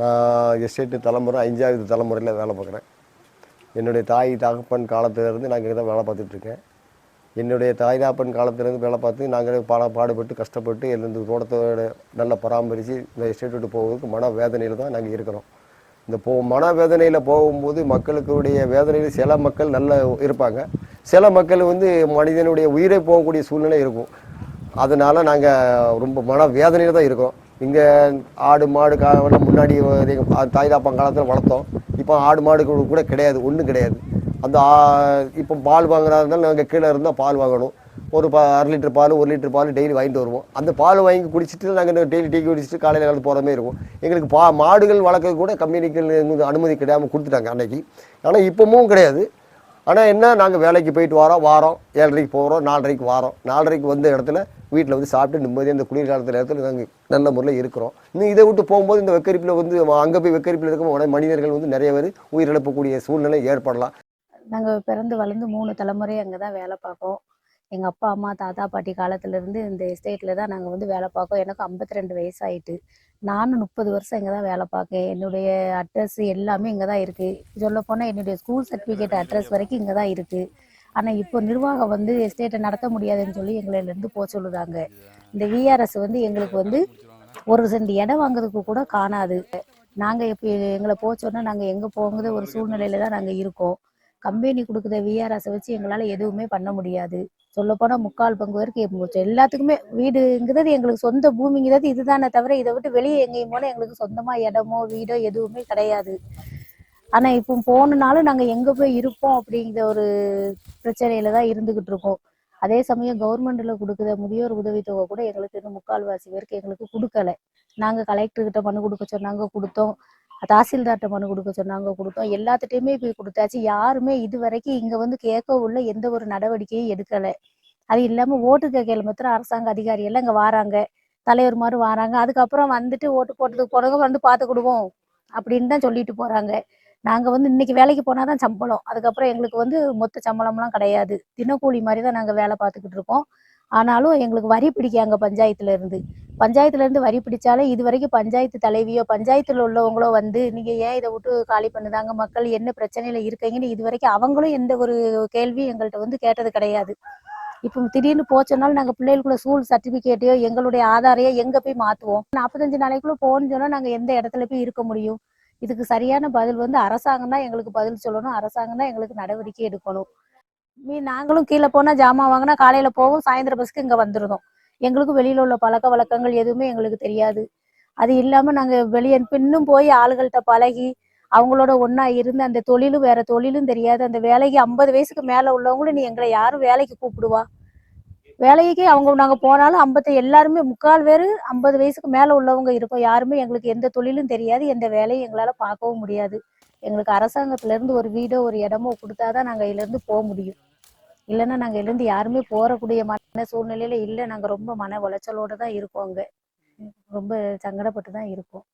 நான் எஸ்டேட்டு தலைமுறை அஞ்சாவது தலைமுறையில் வேலை பார்க்குறேன். என்னுடைய தாய் தகப்பன் காலத்திலேருந்து நான் இங்கே தான் வேலை பார்த்துட்ருக்கேன். என்னுடைய தாய் தகப்பன் காலத்திலேருந்து வேலை பார்த்து நாங்கள் பாட பாடுபட்டு கஷ்டப்பட்டு இந்த தோட்டத்தோட நல்லா பராமரித்து இந்த எஸ்டேட் விட்டு போவதுக்கு மன வேதனையில் தான் நாங்கள் இருக்கிறோம். இந்த போ மன வேதனையில் போகும்போது மக்களுக்குடைய வேதனையில் சில மக்கள் நல்ல இருப்பாங்க. சில மக்கள் வந்து மனிதனுடைய உயிரை போகக்கூடிய சூழ்நிலை இருக்கும். அதனால் நாங்கள் ரொம்ப மன வேதனையில் தான் இருக்கோம். இங்கே ஆடு மாடு காவெல்லாம் முன்னாடி எங்கள் தாய் தாப்பா காலத்தில் வளர்த்தோம். இப்போ ஆடு மாடு கூட- கிடையாது ஒன்றும் கிடையாது. அந்த இப்போ பால் வாங்குறதா இருந்தாலும் நாங்கள் கீழே இருந்தால் பால் வாங்கணும். ஒரு பா அரை லிட்டர் பால் ஒரு லிட்டர் பால் டெய்லி வாங்கிட்டு வருவோம். அந்த பால் வாங்கி குடிச்சிட்டு நாங்கள் டெய்லி டீ குடிச்சிட்டு காலையில் காலத்து போகிற மாதிரி இருக்கும். எங்களுக்கு பா மாடுகள் வளர்க்க கூட கம்பெனிகள் அனுமதி கிடையாமல் கொடுத்துட்டாங்க அன்னைக்கு. ஆனால் இப்போவும் கிடையாது. ஆனால் என்ன நாங்கள் வேலைக்கு போயிட்டு வரோம் வாரோம் ஏழரைக்கு போகிறோம் நாலரைக்கு வாரோம். நாலரைக்கு வந்த இடத்துல வீட்டில் வந்து சாப்பிட்டு நிம்மதியாக இந்த குளிர் காலத்தில் இடத்துல நாங்கள் நல்ல முறையில் இருக்கிறோம். இன்னும் இதை விட்டு போகும்போது இந்த வெக்கரிப்பில் வந்து அங்கே போய் வெக்கரிப்பில் இருக்கும் மனிதர்கள் வந்து நிறைய பேர் உயிரிழப்பக்கூடிய சூழ்நிலை ஏற்படலாம். நாங்கள் பிறந்து வளர்ந்து மூணு தலைமுறை அங்கே தான் வேலை பார்ப்போம். எங்கள் அப்பா அம்மா தாத்தா பாட்டி காலத்துலேருந்து இந்த எஸ்டேட்டில் தான் நாங்கள் வந்து வேலை பார்க்கோம் எனக்கு 52 ரெண்டு வயசாயிட்டு. நானும் முப்பது வருஷம் இங்கே தான் வேலை பார்க்கேன். என்னுடைய அட்ரஸ் எல்லாமே இங்கே தான் இருக்குது சொல்லப்போனால் என்னுடைய ஸ்கூல் சர்டிஃபிகேட் அட்ரஸ் வரைக்கும் இங்கே தான் இருக்குது ஆனால் இப்போ நிர்வாகம் வந்து எஸ்டேட்டை நடத்த முடியாதுன்னு சொல்லி எங்களிலேருந்து போக சொல்லுறாங்க. இந்த விஆர்எஸ் வந்து எங்களுக்கு வந்து ஒரு சென்ட் இடம் வாங்குறதுக்கு கூட காணாது. நாங்கள் இப்போ எங்களை போக சொன்னால் நாங்கள் எங்கே போகுங்கிற ஒரு சூழ்நிலையில தான் நாங்கள் இருக்கோம். கம்பெனி கொடுக்குற விஆர்எஸை வச்சு எங்களால் எதுவுமே பண்ண முடியாது. சொல்லப்போனால் முக்கால் பங்கு வரைக்கும் எங்க- எல்லாத்துக்குமே வீடுங்கிறது எங்களுக்கு சொந்த பூமிங்கிறது இதுதானே தவிர இதை விட்டு வெளியே எங்கேயும் போனால் எங்களுக்கு சொந்தமாக இடமோ வீடோ எதுவுமே கிடையாது. ஆனால் இப்போ போகணுனாலும் நாங்கள் எங்கே போய் இருப்போம் அப்படிங்கிற ஒரு பிரச்சனையில தான் இருந்துகிட்டு இருக்கோம். அதே சமயம் கவர்மெண்ட்ல கொடுக்குற முதியோர் உதவித்தொகை கூட எங்களுக்கு இன்னும் முக்கால்வாசி பேருக்கு எங்களுக்கு கொடுக்கல. நாங்கள் கலெக்டர்கிட்ட மனு கொடுக்க சொன்னாங்க கொடுத்தோம். தாசில்தார்கிட்ட மனு கொடுக்க சொன்னாங்க கொடுத்தோம். எல்லாத்துட்டையுமே போய் கொடுத்தாச்சு. யாருமே இது வரைக்கும் இங்க வந்து கேட்க உள்ள எந்த ஒரு நடவடிக்கையும் எடுக்கலை. அது இல்லாம ஓட்டு கேட்கல மாத்திரம் அரசாங்க அதிகாரி எல்லாம் இங்க வாராங்க. தலைவர் மாதிரி வராங்க. அதுக்கப்புறம் வந்துட்டு ஓட்டு போட்டதுக்கு போனவங்க வந்து பார்த்துக்கிடுவோம் அப்படின்னு தான் சொல்லிட்டு போறாங்க. நாங்க வந்து இன்னைக்கு வேலைக்கு போனாதான் சம்பளம். அதுக்கப்புறம் எங்களுக்கு வந்து மொத்த சம்பளம்லாம் கிடையாது. தினக்கூலி மாதிரி தான் நாங்க வேலை பார்த்துக்கிட்டு இருக்கோம். ஆனாலும் எங்களுக்கு வரி பிடிக்காங்க பஞ்சாயத்துல இருந்து. பஞ்சாயத்துல இருந்து வரி பிடிச்சாலே இது வரைக்கும் பஞ்சாயத்து தலைவியோ பஞ்சாயத்துல உள்ளவங்களோ வந்து நீங்க ஏன் இதை விட்டு காலி பண்ணுதாங்க? மக்கள் என்ன பிரச்சனையில இருக்கீங்கன்னு இது வரைக்கும் அவங்களும் எந்த ஒரு கேள்வியும் எங்கள்கிட்ட வந்து கேட்டது கிடையாது. இப்போ திடீர்னு போச்சோம்னாலும் நாங்கள் பிள்ளைகளுக்குள்ள ஸ்கூல் சர்டிஃபிகேட்டையோ எங்களுடைய ஆதாரையோ எங்கே போய் மாற்றுவோம் நாற்பத்தஞ்சு நாளைக்குள்ளே போகணும்னு சொன்னால் நாங்கள் எந்த இடத்துல போய் இருக்க முடியும்? இதுக்கு சரியான பதில் வந்து அரசாங்கம் தான் எங்களுக்கு பதில் சொல்லணும். அரசாங்கம் தான் எங்களுக்கு நடவடிக்கை எடுக்கணும். மீ நாங்களும் கீழே போனால் ஜாமான் வாங்கினா காலையில் போவோம் சாயந்தரம் பஸ்க்கு இங்கே வந்துருந்தோம் எங்களுக்கும் வெளியில உள்ள பழக்க வழக்கங்கள் எதுவுமே எங்களுக்கு தெரியாது. அது இல்லாம நாங்க வெளியே இன்னும் போய் ஆளுகள்கிட்ட பழகி அவங்களோட ஒன்றா இருந்து அந்த தொழிலும் வேற தொழிலும் தெரியாது. அந்த வேலைக்கு ஐம்பது வயசுக்கு மேல உள்ளவங்களும் நீ எங்களை யாரும் வேலைக்கு கூப்பிடுவா? வேலைக்கு அவங்க நாங்க போனாலும் ஐம்பத்தி எல்லாருமே முக்கால் பேர் ஐம்பது வயசுக்கு மேல உள்ளவங்க இருக்கோம் யாருமே எங்களுக்கு எந்த தொழிலும் தெரியாது எந்த வேலையும் எங்களால பார்க்கவும் முடியாது. எங்களுக்கு அரசாங்கத்துல இருந்து ஒரு வீடோ ஒரு இடமோ கொடுத்தாதான் நாங்க இதுல இருந்து போக முடியும். இல்லைன்னா நாங்க எழுந்து இருந்து யாருமே போறக்கூடிய மன சூழ்நிலையில இல்லை. நாங்க ரொம்ப மன உளைச்சலோட தான் இருக்கோம் அங்க. ரொம்ப சங்கடப்பட்டு தான் இருக்கோம்.